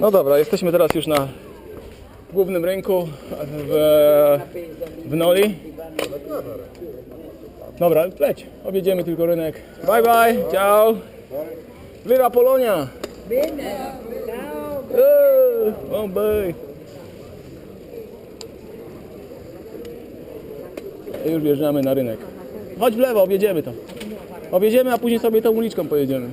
No dobra, jesteśmy teraz już na głównym rynku w, w Noli. Dobra, leć. Objedziemy tylko rynek. Bye bye, ciao. Viva Polonia! Eee, Bombay! I już wjeżdżamy na rynek. Chodź w lewo, objedziemy to. Objedziemy, a później sobie tą uliczką pojedziemy.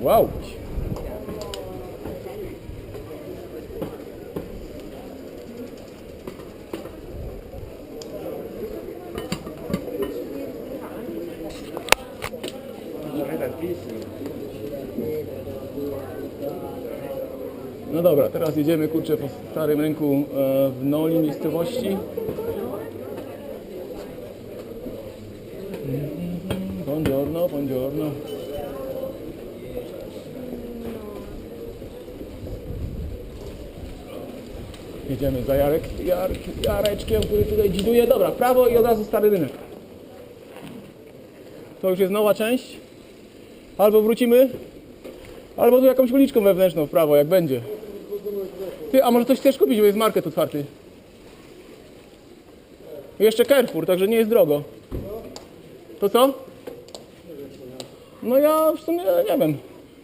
Wow! No dobra, teraz jedziemy kurczę po starym rynku e, w Noli miejscowości. Buongiorno, buongiorno. Jedziemy za Jarek, Jarek, Jareczkiem, który tutaj dziduje. Dobra, prawo i od razu stary rynek. To już jest nowa część. Albo wrócimy, albo tu jakąś uliczką wewnętrzną w prawo, jak będzie. Ty, a może coś chcesz kupić, bo jest market otwarty. Jeszcze Carrefour, także nie jest drogo. To co? No ja w sumie nie wiem.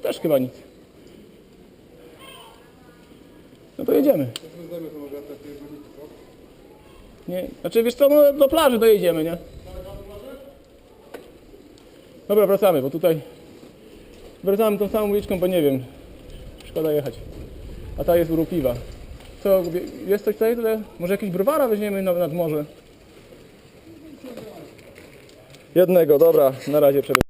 Też chyba nic. No to jedziemy. Nie, znaczy wiesz co, no do plaży dojedziemy, nie? Dobra, wracamy, bo tutaj wracamy tą samą uliczką, bo nie wiem. Szkoda jechać. A ta jest urokliwa. Co, jest coś tutaj? Może jakieś browara weźmiemy nad, nad morze? Jednego, dobra, na razie przed.